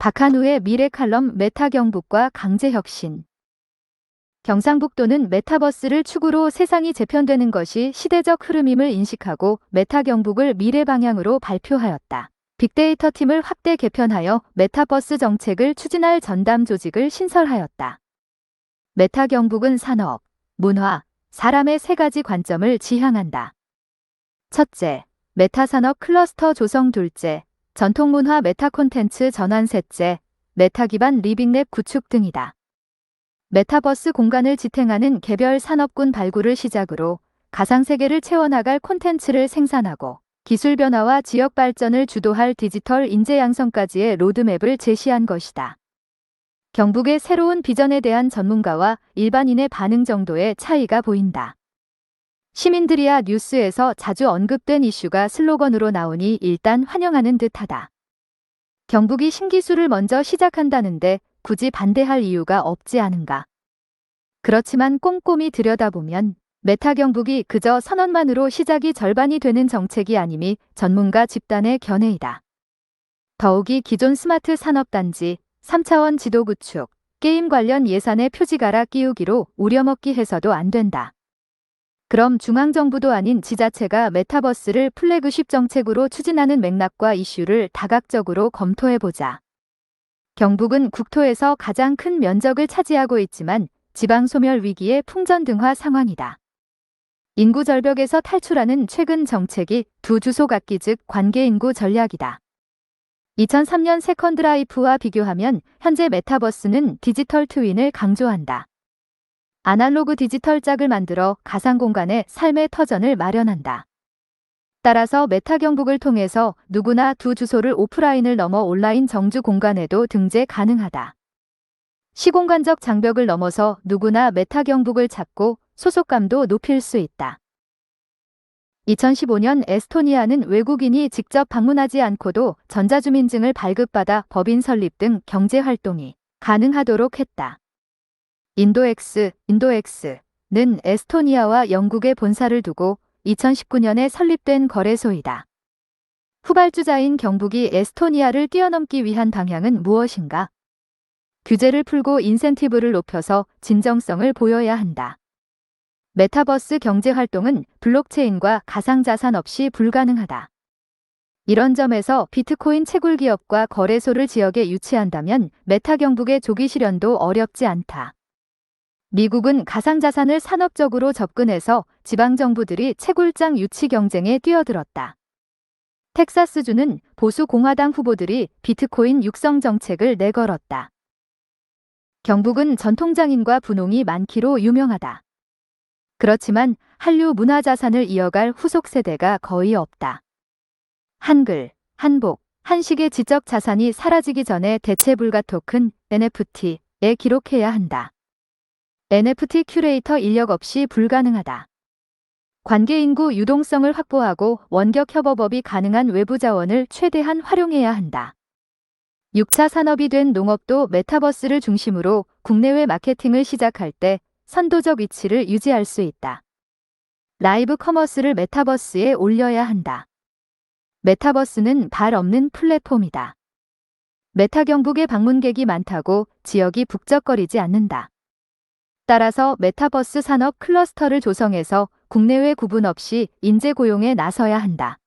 박한우의 미래 칼럼 메타 경북과 강제 혁신. 경상북도는 메타버스를 축으로 세상이 재편되는 것이 시대적 흐름임을 인식하고 메타 경북을 미래 방향으로 발표하였다. 빅데이터 팀을 확대 개편하여 메타버스 정책을 추진할 전담 조직을 신설하였다. 메타 경북은 산업, 문화, 사람의 세 가지 관점을 지향한다. 첫째, 메타 산업 클러스터 조성 둘째, 전통문화 메타 콘텐츠 전환 셋째, 메타 기반 리빙랩 구축 등이다. 메타버스 공간을 지탱하는 개별 산업군 발굴을 시작으로 가상세계를 채워나갈 콘텐츠를 생산하고 기술 변화와 지역 발전을 주도할 디지털 인재 양성까지의 로드맵을 제시한 것이다. 경북의 새로운 비전에 대한 전문가와 일반인의 반응 정도의 차이가 보인다. 시민들이야 뉴스에서 자주 언급된 이슈가 슬로건으로 나오니 일단 환영하는 듯하다. 경북이 신기술을 먼저 시작한다는데 굳이 반대할 이유가 없지 않은가. 그렇지만 꼼꼼히 들여다보면 메타 경북이 그저 선언만으로 시작이 절반이 되는 정책이 아님이 전문가 집단의 견해이다. 더욱이 기존 스마트 산업단지, 3차원 지도 구축, 게임 관련 예산의 표지가라 끼우기로 우려먹기 해서도 안 된다. 그럼 중앙정부도 아닌 지자체가 메타버스를 플래그십 정책으로 추진하는 맥락과 이슈를 다각적으로 검토해보자. 경북은 국토에서 가장 큰 면적을 차지하고 있지만 지방 소멸 위기의 풍전 등화 상황이다. 인구 절벽에서 탈출하는 최근 정책이 두 주소 갖기 즉 관계 인구 전략이다. 2003년 세컨드라이프와 비교하면 현재 메타버스는 디지털 트윈을 강조한다. 아날로그 디지털 짝을 만들어 가상 공간에 삶의 터전을 마련한다. 따라서 메타 경북을 통해서 누구나 두 주소를 오프라인을 넘어 온라인 정주 공간에도 등재 가능하다. 시공간적 장벽을 넘어서 누구나 메타 경북을 찾고 소속감도 높일 수 있다. 2015년 에스토니아는 외국인이 직접 방문하지 않고도 전자주민증을 발급받아 법인 설립 등 경제 활동이 가능하도록 했다. 인도엑스, 인도엑스는 에스토니아와 영국의 본사를 두고 2019년에 설립된 거래소이다. 후발주자인 경북이 에스토니아를 뛰어넘기 위한 방향은 무엇인가? 규제를 풀고 인센티브를 높여서 진정성을 보여야 한다. 메타버스 경제 활동은 블록체인과 가상자산 없이 불가능하다. 이런 점에서 비트코인 채굴 기업과 거래소를 지역에 유치한다면 메타 경북의 조기 실현도 어렵지 않다. 미국은 가상자산을 산업적으로 접근해서 지방정부들이 채굴장 유치 경쟁에 뛰어들었다. 텍사스주는 보수 공화당 후보들이 비트코인 육성 정책을 내걸었다. 경북은 전통장인과 분홍이 많기로 유명하다. 그렇지만 한류 문화자산을 이어갈 후속 세대가 거의 없다. 한글, 한복, 한식의 지적 자산이 사라지기 전에 대체 불가 토큰 NFT에 기록해야 한다. NFT 큐레이터 인력 없이 불가능하다. 관계 인구 유동성을 확보하고 원격 협업업이 가능한 외부 자원을 최대한 활용해야 한다. 6차 산업이 된 농업도 메타버스를 중심으로 국내외 마케팅을 시작할 때 선도적 위치를 유지할 수 있다. 라이브 커머스를 메타버스에 올려야 한다. 메타버스는 발 없는 플랫폼이다. 메타 경북의 방문객이 많다고 지역이 북적거리지 않는다. 따라서 메타버스 산업 클러스터를 조성해서 국내외 구분 없이 인재 고용에 나서야 한다.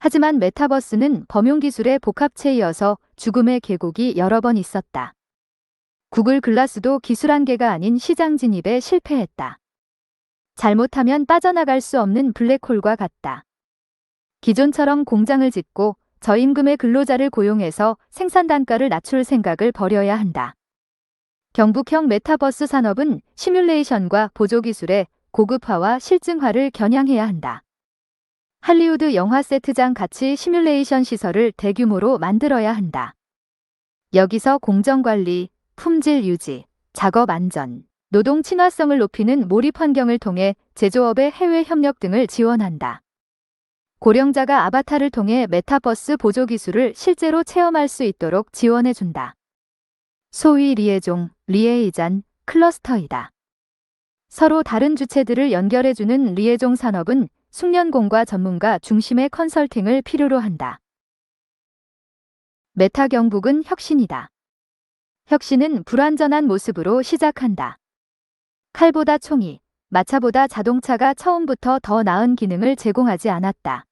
하지만 메타버스는 범용 기술의 복합체이어서 죽음의 계곡이 여러 번 있었다. 구글 글라스도 기술 한계가 아닌 시장 진입에 실패했다. 잘못하면 빠져나갈 수 없는 블랙홀과 같다. 기존처럼 공장을 짓고 저임금의 근로자를 고용해서 생산 단가를 낮출 생각을 버려야 한다. 경북형 메타버스 산업은 시뮬레이션과 보조기술의 고급화와 실증화를 겨냥해야 한다. 할리우드 영화 세트장 같이 시뮬레이션 시설을 대규모로 만들어야 한다. 여기서 공정관리, 품질 유지, 작업 안전, 노동 친화성을 높이는 몰입 환경을 통해 제조업의 해외 협력 등을 지원한다. 고령자가 아바타를 통해 메타버스 보조 기술을 실제로 체험할 수 있도록 지원해준다. 소위 리에종, 리에이잔, 클러스터이다. 서로 다른 주체들을 연결해주는 리에종 산업은 숙련공과 전문가 중심의 컨설팅을 필요로 한다. 메타 경북은 혁신이다. 혁신은 불완전한 모습으로 시작한다. 칼보다 총이, 마차보다 자동차가 처음부터 더 나은 기능을 제공하지 않았다.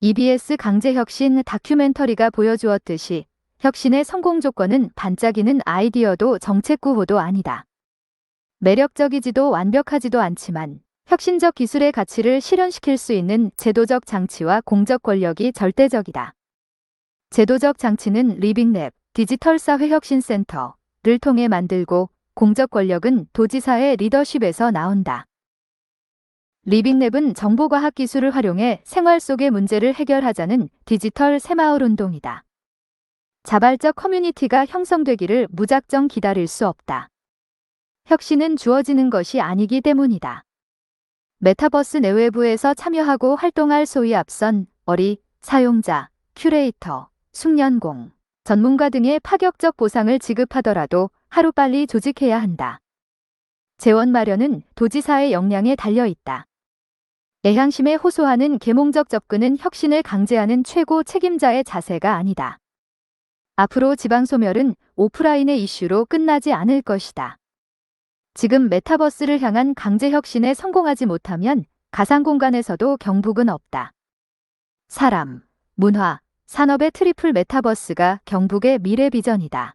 EBS 강제혁신 다큐멘터리가 보여주었듯이 혁신의 성공 조건은 반짝이는 아이디어도 정책 구호도 아니다. 매력적이지도 완벽하지도 않지만 혁신적 기술의 가치를 실현시킬 수 있는 제도적 장치와 공적 권력이 절대적이다. 제도적 장치는 리빙랩, 디지털 사회 혁신 센터를 통해 만들고 공적 권력은 도지사의 리더십에서 나온다. 리빙랩은 정보과학 기술을 활용해 생활 속의 문제를 해결하자는 디지털 새마을 운동이다. 자발적 커뮤니티가 형성되기를 무작정 기다릴 수 없다. 혁신은 주어지는 것이 아니기 때문이다. 메타버스 내외부에서 참여하고 활동할 소위 앞선 어리, 사용자, 큐레이터, 숙련공, 전문가 등의 파격적 보상을 지급하더라도 하루빨리 조직해야 한다. 재원 마련은 도지사의 역량에 달려 있다. 애향심에 호소하는 계몽적 접근은 혁신을 강제하는 최고 책임자의 자세가 아니다. 앞으로 지방소멸은 오프라인의 이슈로 끝나지 않을 것이다. 지금 메타버스를 향한 강제 혁신에 성공하지 못하면 가상 공간에서도 경북은 없다. 사람, 문화, 산업의 트리플 메타버스가 경북의 미래 비전이다.